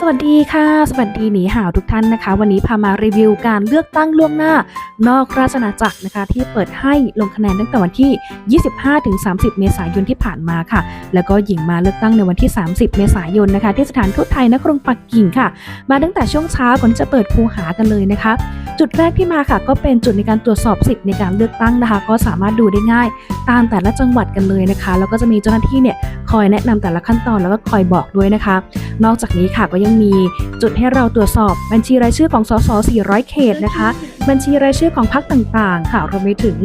สวัสดีค่ะ สวัสดีหนีห่าวทุกท่านนะคะ วันนี้พามารีวิวการเลือกตั้งล่วงหน้า นอกราชนาจักรนะคะ ที่เปิดให้ลงคะแนนตั้งแต่วันที่ 25-30 เมษายนที่ผ่านมาค่ะ แล้วก็หญิงมาเลือกตั้งในวันที่ 30 เมษายนนะคะ ที่สถานทูตไทยณกรุงปักกิ่งค่ะ มาตั้งแต่ช่วงเช้าก่อนที่จะเปิดคูหากันเลยนะคะ จุดแรกที่มาค่ะ ก็เป็นจุดในการตรวจสอบสิทธิ์ในการเลือกตั้งนะคะ ก็สามารถดูได้ง่าย ตามแต่ละจังหวัดกันเลยนะคะ แล้วก็จะมีเจ้าหน้าที่เนี่ยคอยแนะนำแต่ละขั้นตอนแล้วก็คอยบอกด้วยนะคะ นอกจากนี้ค่ะก็ยังมีจุดให้เราตรวจสอบบัญชีรายชื่อของสส400 เขตนะคะ บัญชีรายชื่อของพรรคต่างๆ ค่ะรวมไปถึง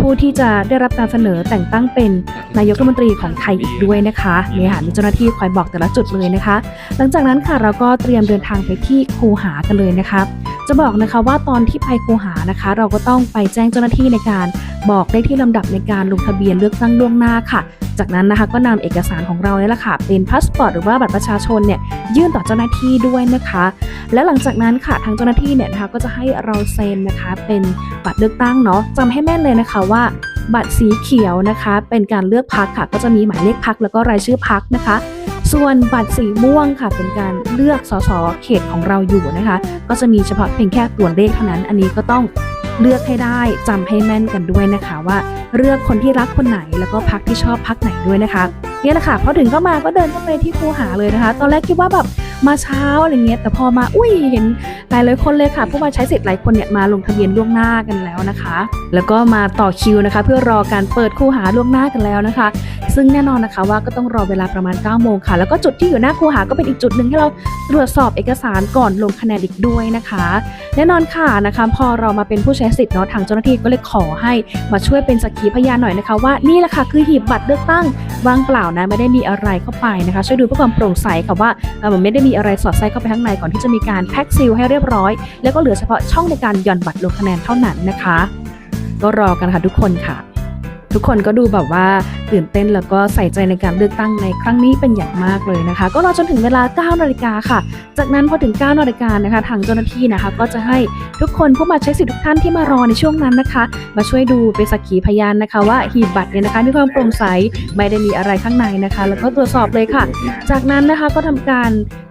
ผู้ที่จะได้รับการเสนอแต่งตั้งเป็นนายกรัฐมนตรีของไทยอีกด้วยนะคะเนี่ยค่ะมีเจ้าหน้าที่คอยบอกแต่ละจุดเลยนะคะ หลังจากนั้นค่ะเราก็เตรียมเดินทางไปที่คูหากันเลยนะคะ จะบอกนะคะว่าตอนที่ไปคูหานะคะ เราก็ต้องไปแจ้งเจ้าหน้าที่ในการบอกได้ที่ลำดับในการลงทะเบียนเลือกตั้งล่วงหน้าค่ะ จากนั้นนะคะก็นำเอกสารของเราเนี่ยแหละค่ะเป็นพาสปอร์ตหรือว่าบัตรประชาชนเนี่ยยื่นต่อเจ้าหน้าที่ด้วยนะคะ และหลังจากนั้นค่ะทางเจ้าหน้าที่เนี่ยนะคะก็จะให้เราเซ็นนะคะเป็นบัตรเลือกตั้งเนาะจำให้แม่นเลยนะคะว่าบัตรสีเขียวนะคะ เป็นการเลือกพักค่ะ ก็จะมีหมายเลขพักแล้วก็รายชื่อพักนะคะ ส่วนบัตรสีม่วงค่ะเป็นการเลือกสสเขตของเราอยู่นะคะ ก็จะมีเฉพาะเพียงแค่ตัวเลขเท่านั้น อันนี้ก็ต้องเลือกให้ได้จำให้แม่นกันด้วยนะคะว่าเลือกคนที่รักคนไหนแล้วก็พักที่ชอบพักไหนด้วยนะคะนี่แหละค่ะพอถึงก็มาก็เดินเข้าไปที่คูหาเลยนะคะ ตอนแรกคิดว่าแบบ มาเช้าอะไรเงี้ยแต่พอมาอุ้ยเห็นหลายหลายคนเลยค่ะ ผู้มาใช้สิทธิ์หลายคนเนี่ยมาลงทะเบียนล่วงหน้ากันแล้วนะคะ แล้วก็มาต่อคิวนะคะ เพื่อรอการเปิดคูหาล่วงหน้ากันแล้วนะคะ ซึ่งแน่นอนนะคะว่าก็ต้องรอเวลาประมาณ9โมงค่ะ แล้วก็จุดที่อยู่หน้าคูหาก็เป็นอีกจุดหนึ่งให้เราตรวจสอบเอกสารก่อนลงคะแนนอีกด้วยนะคะ แน่นอนค่ะนะคะ พอเรามาเป็นผู้ใช้สิทธิ์เนาะทางเจ้าหน้าที่ก็เลยขอให้มาช่วยเป็นสักขีพยานหน่อยนะคะว่านี่แหละค่ะคือหีบบัตรเลือกตั้ง ว่างเปล่านะไม่ได้มีอะไรเข้าไปนะคะ ช่วยดูเพื่อความโปร่งใสค่ะว่ามันไม่ได้มีอะไรสอดใส่เข้าไปข้างในก่อนที่จะมีการแพ็คซีลให้เรียบร้อย แล้วก็เหลือเฉพาะช่องในการหย่อนบัตรลงคะแนนเท่านั้นนะคะ ก็รอกันค่ะทุกคนค่ะ ทุกคนก็ดูแบบว่าตื่นเต้นแล้วก็ใส่ใจในการเลือกตั้งในครั้งนี้เป็นอย่างมากเลยนะคะ ก็รอจนถึงเวลา9นาฬิกาค่ะ จากนั้นพอถึง9นาฬิกานะคะ ทางเจ้าหน้าที่นะคะก็จะให้ทุกคนผู้มาใช้สิทธิ์ทุกท่านที่มารอในช่วงนั้นนะคะ มาช่วยดูเป็นสักขีพยานนะคะ ว่าหีบบัตรเนี่ยนะคะมีความโปร่งใสไม่ได้มีอะไรข้างในนะคะ แล้วก็ตรวจสอบเลยค่ะ จากนั้นนะคะก็ทำการ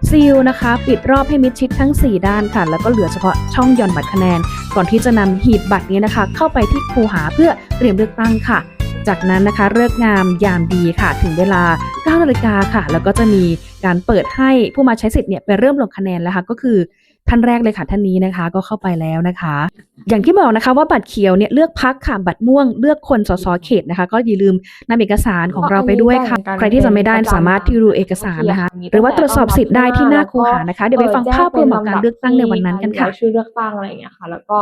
ซีลนะคะ ปิดรอบให้มิดชิดทั้ง 4 ด้านค่ะ แล้วก็เหลือเฉพาะช่องหย่อนบัตรคะแนน ก่อนที่จะนำหีบบัตรนี้นะคะ เข้าไปที่คูหาเพื่อเตรียมเลือกตั้งค่ะ จากนั้นนะคะเลิกงามยามดีค่ะ ถึงเวลา9นาฬิกาค่ะ แล้วก็จะมีการเปิดให้ผู้มาใช้สิทธิ์เนี่ยไปเริ่มลงคะแนนแล้วค่ะก็คือ ท่านแรกเลยค่ะท่านนี้นะคะ ก็เข้าไปแล้วนะคะ อย่างที่บอกนะคะว่าบัตรเขียวเนี่ยเลือกพักค่ะบัตรม่วงเลือกคนสสเขตนะคะ ก็อย่าลืมนำเอกสารของเราไปด้วยค่ะ ใครที่จะไม่ได้สามารถที่ดูเอกสารนะคะ หรือว่าตรวจสอบสิทธิ์ได้ที่หน้าคูหานะคะ เดี๋ยวไปฟังภาพรวมของการเลือกตั้งในวันนั้นกันค่ะรายชื่อเลือกตั้งอะไรอย่างเงี้ยค่ะแล้วก็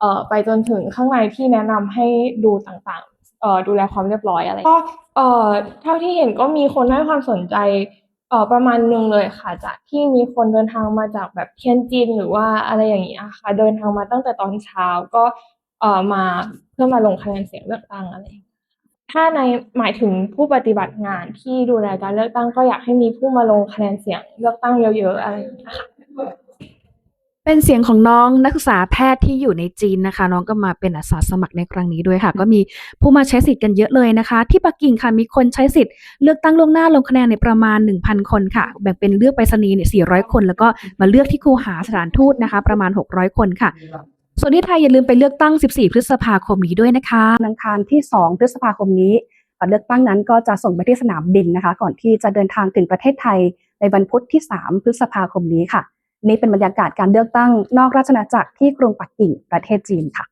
เอ่อไปจนถึงข้างในที่แนะนำให้ดูต่างๆเอ่อดูแลความเรียบร้อยอะไรก็เอ่อเท่าที่เห็นก็มีคนให้ความสนใจเออประมาณหนึ่งเลยค่ะ จากที่มีคนเดินทางมาจากแบบเทียนจินหรือว่าอะไรอย่างนี้ค่ะ เดินทางมาตั้งแต่ตอนเช้าก็เออมาเพื่อมาลงคะแนนเสียงเลือกตั้งอะไรถ้าในหมายถึงผู้ปฏิบัติงานที่ดูแลการเลือกตั้งก็อยากให้มีผู้มาลงคะแนนเสียงเลือกตั้งเยอะๆอะไรอย่างนี้ค่ะ เป็นเสียงของน้องนักศึกษาแพทย์ที่อยู่ในจีนนะคะ น้องก็มาเป็นอาสาสมัครในครั้งนี้ด้วยค่ะ ก็มีผู้มาใช้สิทธิ์กันเยอะเลยนะคะ ที่ปักกิ่งค่ะมีคนใช้สิทธิ์เลือกตั้งล่วงหน้าลงคะแนนในประมาณ 1,000 คนค่ะ แบ่งเป็นเลือกไปรษณีย์เนี่ย400 คน แล้วก็มาเลือกที่คูหาสถานทูตนะคะ ประมาณ 600 คนค่ะส่วนที่ไทยอย่าลืมไปเลือกตั้ง 14 พฤษภาคมนี้ด้วยนะคะวันอังคารที่ 2 พฤษภาคมนี้บัตรเลือกตั้งนั้นก็จะส่งไปที่สนามบินนะคะ ก่อนที่จะเดินทางถึงประเทศไทยในวันพุธที่ 3 พฤษภาคมนี้ค่ะ นี่เป็นบรรยากาศการเลือกตั้งนอกราชอาณาจักรที่กรุงปักกิ่งประเทศจีนค่ะ